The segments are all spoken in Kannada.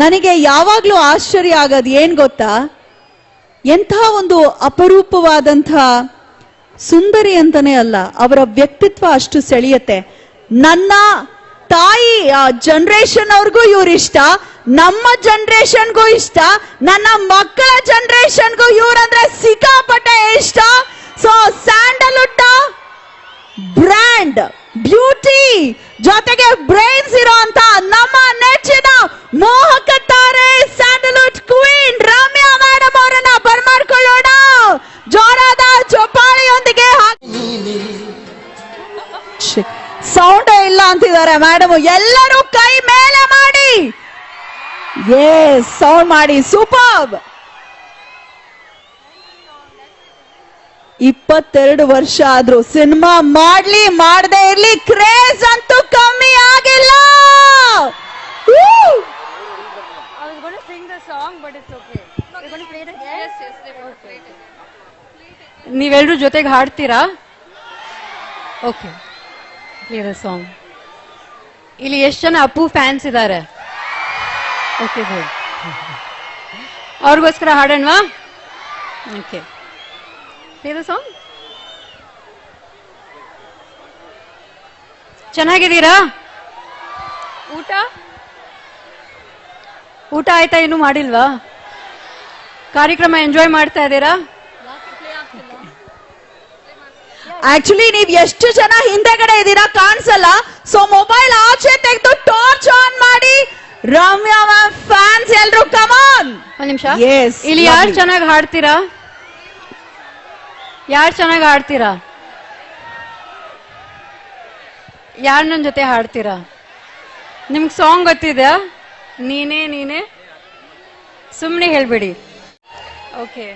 ನನಗೆ ಯಾವಾಗ್ಲೂ ಆಶ್ಚರ್ಯ ಆಗೋದು ಏನ್ ಗೊತ್ತಾ? ಎಂಥ ಒಂದು ಅಪರೂಪವಾದಂಥ ಸುಂದರಿ ಅಂತಾನೆ ಅಲ್ಲ, ಅವರ ವ್ಯಕ್ತಿತ್ವ ಅಷ್ಟು ಸೆಳೆಯುತ್ತೆ. ನನ್ನ ತಾಯಿ ಜನರೇಷನ್ ಅವ್ರಿಗೂ ಇವ್ರು ಇಷ್ಟ, ನಮ್ಮ ಜನರೇಷನ್ಗೂ ಇಷ್ಟ, ನನ್ನ ಮಕ್ಕಳ ಜನರೇಷನ್ಗೂ ಇವ್ರಂದ್ರೆ ಸಿಕ್ಕಾಪಟ್ಟೆ ಇಷ್ಟ. ಸೊ ಸ್ಯಾಂಡಲ್ವುಡ್ ಬ್ರ್ಯಾಂಡ್, ಬ್ಯೂಟಿ ಜೊತೆಗೆ ಬ್ರೈನ್ಸ್ ಇರೋಂತ ನಮ್ಮ ನೆಚ್ಚಿನ ಮೋಹಕ ತಾರೆ ಸ್ಯಾಂಡಲ್ವುಡ್ ಕ್ವೀನ್ ರಾಮ್ಯಾ ಮೇಡಮ್ ಅವರನ್ನ ಬರ್ಮಾಡ್ಕೊಳ್ಳೋಣ ಜೋರಾದ ಚೋಪಾಳಿಯೊಂದಿಗೆ ಸೌಂಡ್ ಇಲ್ಲ ಅಂತಿದ್ದಾರೆ ಮೇಡಮ್ ಎಲ್ಲರೂ ಕೈ ಮೇಲೆ ಮಾಡಿ. ಏ ಸೌಂಡ್ ಮಾಡಿ. ಸೂಪರ್ ಇಪ್ಪತ್ತೆರಡು ವರ್ಷ ಆದ್ರೂ ಸಿನಿಮಾ ಮಾಡ್ಲಿ, ಮಾಡದೇ ಇರ್ಲಿ ಕ್ರೇಜ್ ಅಂತೂ ಕಮ್ಮಿ ಆಗಿಲ್ಲ. ನೀವೆಲ್ಲರೂ ಜೊತೆಗೆ ಹಾಡ್ತೀರಾ? ಓಕೆ ದ ಸಾಂಗ್ ಇಲ್ಲಿ ಎಷ್ಟು ಜನ ಅಪ್ಪು ಫ್ಯಾನ್ಸ್ ಇದ್ದಾರೆ ಓಕೆ ಗುಡ್ ಅವ್ರಿಗೋಸ್ಕರ ಹಾಡೋಣವಾ? ಓಕೆ ದ ಸಾಂಗ್ ಚೆನ್ನಾಗಿದ್ದೀರಾ? ಊಟ? ಊಟ ಆಯ್ತಾ ಇನ್ನೂ ಮಾಡಿಲ್ವಾ? ಕಾರ್ಯಕ್ರಮ ಎಂಜಾಯ್ ಮಾಡ್ತಾ ಇದ್ದೀರಾ? ಆಕ್ಚುಲಿ ನೀವ್ ಎಷ್ಟು ಜನ ಹಿಂದೆಗಡೆ ಇದ್ದೀರಾ ಕಾಣಿಸಲ್ಲ? ಸೊ ಮೊಬೈಲ್ ಆಚೆ ತೆಗೆದು ಟಾರ್ಚ್ ಆನ್ ಮಾಡಿ ರಮ್ಯಾ ಮ್ಯಾಮ್ ಫ್ಯಾನ್ಸ್ ಎಲ್ರು ಕಮಾನ್ ಒಂದ್ ನಿಮಿಷ. Yes, ಇಲ್ಲಿ ಯಾರು lovely. ಚೆನ್ನಾಗಿ ಹಾಡ್ತೀರಾ? ಯಾರು ಚೆನ್ನಾಗಿ ಹಾಡ್ತೀರಾ? ಯಾರ್ ನನ್ನ ಜೊತೆ ಹಾಡ್ತೀರಾ? ನಿಮ್ಗೆ ಸಾಂಗ್ ಗೊತ್ತಿದ್ಯಾ? ನೀನೇ ನೀನೇ? ಸುಮ್ಮನೆ ಹೇಳ್ಬಿಡಿ. ಓಕೆ.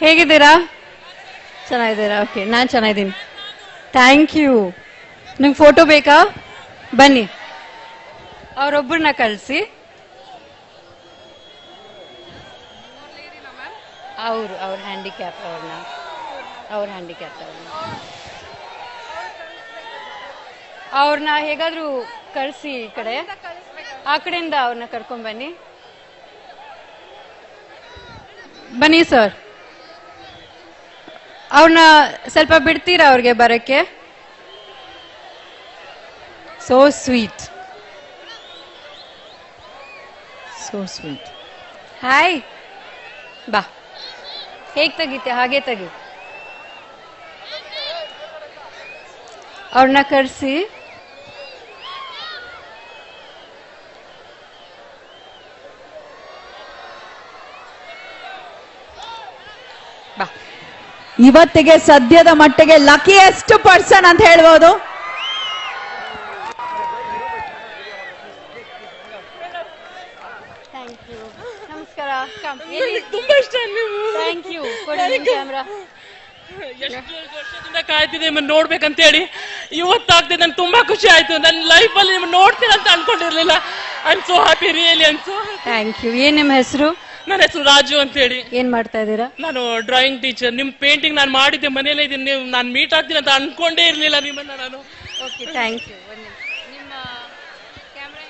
ಹೇಗಿದ್ದೀರಾ? ಚೆನ್ನಾಗಿದ್ದೀರಾ? ಓಕೆ, ನಾನು ಚೆನ್ನಾಗಿದ್ದೀನಿ. Thank you. ನಿಮ್ಗೆ ಫೋಟೋ ಬೇಕಾ? ಬನ್ನಿ. ಅವರೊಬ್ಬರನ್ನ ಕಳಿಸಿ. ಅವರು, ಅವ್ರ ಹ್ಯಾಂಡಿಕ್ಯಾಪ್ ಅವ್ರನ್ನ. ಅವ್ರ ಹ್ಯಾಂಡಿಕ್ಯಾಪ್ ಅವ್ರನ್ನ. ಅವ್ರನ್ನ ಹೇಗಾದ್ರೂ ಕಳಿಸಿ ಈ ಕಡೆ. ಆ ಕಡೆಯಿಂದ ಅವ್ರನ್ನ ಕರ್ಕೊಂಡ್ ಬನ್ನಿ. ಬನ್ನಿ ಸರ್. ಅವ್ರನ್ನ ಸ್ವಲ್ಪ ಬಿಡ್ತೀರಾ ಅವ್ರಿಗೆ ಬರಕ್ಕೆ? So sweet so sweet hi ಬಾ. ಹೇಗ್ ತೆಗಿತೆ? ಹಾಗೆ ತೆಗಿ. ಅವ್ರನ್ನ ಕರೆಸಿ. ಇವತ್ತಿಗೆ ಸದ್ಯದ ಮಟ್ಟಿಗೆ ಲಕಿಯೆಸ್ಟ್ ಪರ್ಸನ್ ಅಂತ ಹೇಳ್ಬೋದು? ಥ್ಯಾಂಕ್ ಯು ನಮಸ್ಕಾರ. ತುಂಬಾ ಇಷ್ಟ ನೀವು. ಥ್ಯಾಂಕ್ ಯು ಕ್ಯಾಮ್ರಾ ವರ್ಷದಿಂದ ಕಾಯ್ತಿದ್ದೆ ನಿಮ್ಮನ್ನು ನೋಡ್ಬೇಕಂತ ಹೇಳಿ ಇವತ್ತಾಗ್ತಿದೆ ನನ್ಗೆ ತುಂಬಾ ಖುಷಿ ಆಯ್ತು. ನನ್ನ ಲೈಫಲ್ಲಿ ಅಲ್ಲಿ ನೋಡ್ತೀರ ಅಂತ ಅನ್ಕೊಂಡಿರ್ಲಿಲ್ಲ. I am so happy really Ansu so thank you ಏನ್ ನಿಮ್ಮ ಹೆಸರು? ನನ್ನ ಹೆಸರು ರಾಜು ಅಂತ ಹೇಳಿ ಏನ್ ಮಾಡ್ತಾ ಇದ್ದೀರಾ? ನಾನು ಡ್ರಾಯಿಂಗ್ ಟೀಚರ್ ನಿಮ್ ಪೇಂಟಿಂಗ್ ನಾನು ಮಾಡಿದ್ದೆ ಮನೇಲೆ ಇದ್ದೀನಿ. ನೀವು ನಾನು ಮೀಟ್ ಆಗ್ತೀನಿ ಅಂತ ಅನ್ಕೊಂಡೇ ಇರ್ಲಿಲ್ಲ ನಿಮ್ಮನ್ನ ನಾನು. ಓಕೆ ಥ್ಯಾಂಕ್ ಯು ನಿಮ್ಮ ಕ್ಯಾಮ್ರಾ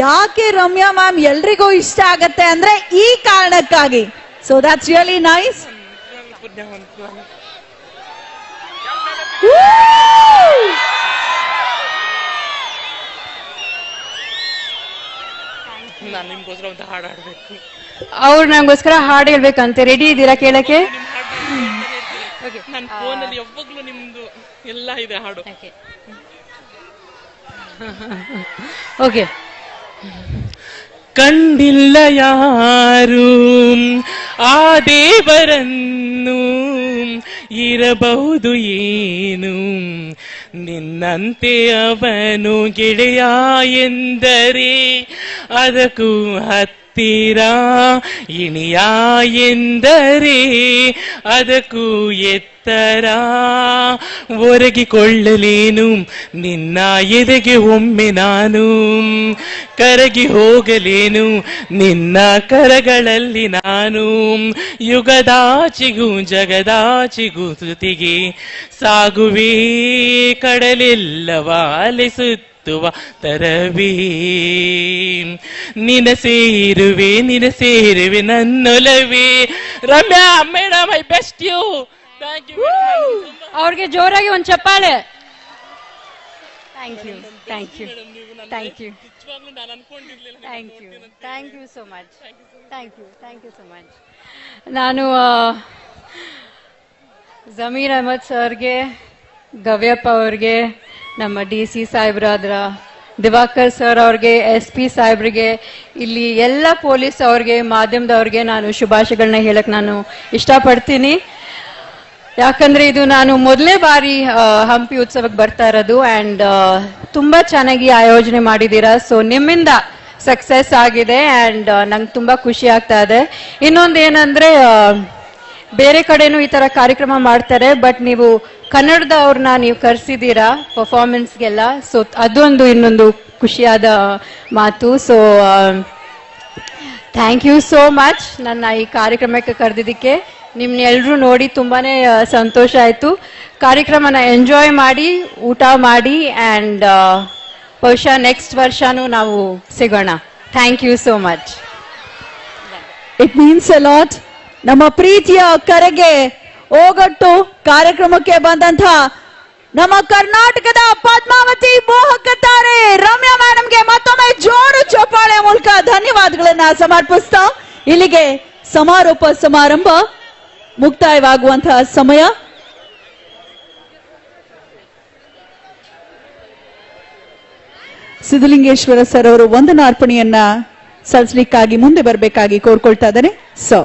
ಯಾಕೆ ರಮ್ಯಾ ಮ್ಯಾಮ್ ಎಲ್ರಿಗೂ ಇಷ್ಟ ಆಗತ್ತೆ ಅಂದ್ರೆ ಈ ಕಾರಣಕ್ಕಾಗಿ? ಸೊ ದಟ್ಸ್ ರಿಯಲಿ ನೈಸ್ ನಾನು ನಿಮ್ಗೋಸ್ಕರ ಒಂದು ಹಾಡು ಹಾಡ್ಬೇಕು ಅವ್ರು ನಂಗೋಸ್ಕರ ಹಾಡು ಹೇಳ್ಬೇಕಂತೆ. ರೆಡಿ ಇದ್ದೀರಾ ಕೇಳಕ್ಕೆ? ಓಕೆ ನನ್ನ ಫೋನಲ್ಲಿ ಯಾವಾಗ್ಲೂ ನಿಮ್ದು ಎಲ್ಲ ಇದೆ ಹಾಡು. ಓಕೆ ಓಕೆ ಕಂಡಿಲ್ಲ ಯಾರು? ಆ ದೇವರನ್ನು ಇರಬಹುದು ಏನು ನಿನ್ನಂತೆ ಅವನು ಗೆಳೆಯ ಎಂದರೆ ಅದಕ್ಕೂ ಹತ್ತಿರ ಇಣಿಯ ಎಂದರೆ ಅದಕ್ಕೂ ಎತ್ತ ಎತ್ತರ ಒರಗಿಕೊಳ್ಳಲೇನು, ನಿನ್ನ ಎದೆಗೆ ಒಮ್ಮೆ ನಾನು, ಕರಗಿ ಹೋಗಲೇನು, ನಿನ್ನ ಕರಗಳಲ್ಲಿ ನಾನು, ಯುಗದಾಚಿಗೂ ಜಗದಾಚಿಗೂ ಸುತಿಗೆ ಸಾಗುವೆ, ಕಡಲೆಲ್ಲವ ಅಲೆಸುತ್ತುವ ತರವೇ. ನಿನ ಸೇರುವೆ ನಿನ ಸೇರುವೆ ನನ್ನೊಲವೇ. Ramya madam I best you. ಅವ್ರಿಗೆ ಜೋರಾಗಿ ಒಂದು ಚಪ್ಪಾಳೆ. Thank you thank you thank you ನಾನು ಅನ್ಕೊಂಡಿರ್ಲಿಲ್ಲ thank you thank you so much thank you thank you so much ನಾನು ಜಮೀರ್ ಅಹಮದ್ ಸರ್ಗೆ ಗವ್ಯಪ್ಪ ಅವ್ರಿಗೆ ನಮ್ಮ ಡಿ ಸಿ ಸಾಹೇಬ್ರಾದ್ರ ದಿವಾಕರ್ ಸರ್ ಅವ್ರಿಗೆ ಎಸ್ ಪಿ ಸಾಹೇಬ್ರಿಗೆ ಇಲ್ಲಿ ಎಲ್ಲ ಪೊಲೀಸ್ ಅವ್ರಿಗೆ ಮಾಧ್ಯಮದವ್ರಿಗೆ ನಾನು ಶುಭಾಶಯಗಳನ್ನ ಹೇಳಕ್ ನಾನು ಇಷ್ಟಪಡ್ತೀನಿ. ಯಾಕಂದ್ರೆ ಇದು ನಾನು ಮೊದಲೇ ಬಾರಿ ಹಂಪಿ ಉತ್ಸವಕ್ಕೆ ಬರ್ತಾ ಇರೋದು ಅಂಡ್ ತುಂಬಾ ಚೆನ್ನಾಗಿ ಆಯೋಜನೆ ಮಾಡಿದ್ದೀರಾ. ಸೊ ನಿಮ್ಮಿಂದ ಸಕ್ಸಸ್ ಆಗಿದೆ ಅಂಡ್ ನಂಗೆ ತುಂಬಾ ಖುಷಿ ಆಗ್ತಾ ಇದೆ. ಇನ್ನೊಂದು ಏನಂದ್ರೆ ಬೇರೆ ಕಡೆನೂ ಈ ತರ ಕಾರ್ಯಕ್ರಮ ಮಾಡ್ತಾರೆ ಬಟ್ ನೀವು ಕನ್ನಡದವ್ರನ್ನ ನೀವು ಕರೆಸಿದ್ದೀರಾ ಪರ್ಫಾರ್ಮೆನ್ಸ್ಗೆಲ್ಲ ಸೊ ಅದೊಂದು ಇನ್ನೊಂದು ಖುಷಿಯಾದ ಮಾತು. So thank you so much ನನ್ನ ಈ ಕಾರ್ಯಕ್ರಮಕ್ಕೆ ಕರೆದಿದ್ದಕ್ಕೆ. ನಿಮ್ನ ಎಲ್ರೂ ನೋಡಿ ತುಂಬಾನೇ ಸಂತೋಷ ಆಯ್ತು. ಕಾರ್ಯಕ್ರಮನ ಎಂಜಾಯ್ ಮಾಡಿ, ಊಟ ಮಾಡಿ ಅಂಡ್ ಬಹುಶಃ ನೆಕ್ಸ್ಟ್ ವರ್ಷನೂ ನಾವು ಸಿಗೋಣ. Thank you so much it means lot ನಮ್ಮ ಪ್ರೀತಿಯ ಕರೆಗೆ ಓಗಟ್ಟು ಕಾರ್ಯಕ್ರಮಕ್ಕೆ ಬಂದಂತ ನಮ್ಮ ಕರ್ನಾಟಕದ ಪದ್ಮಾವತಿ ಮೋಹಕ ತಾರೆ ರಮ್ಯಾ ಮೇಡಮ್ಗೆ ಮತ್ತೊಮ್ಮೆ ಜೋರು ಚೋಪಾಳೆ ಮೂಲಕ ಧನ್ಯವಾದಗಳನ್ನ ಸಮರ್ಪಿಸ್ತಾ ಇಲ್ಲಿಗೆ ಸಮಾರೋಪ ಸಮಾರಂಭ. ಮುಕ್ತಾಯವಾಗುವಂತಹ ಸಮಯ. ಸಿದ್ಧಲಿಂಗೇಶ್ವರ ಸರ್ ಅವರು ವಂದನಾರ್ಪಣೆಯನ್ನ ಸಲ್ಲಿಸಲಿಕ್ಕಾಗಿ ಮುಂದೆ ಬರಬೇಕಾಗಿ ಕೋರ್ಕೊಳ್ತಾ ಇದ್ದಾರೆ ಸೊ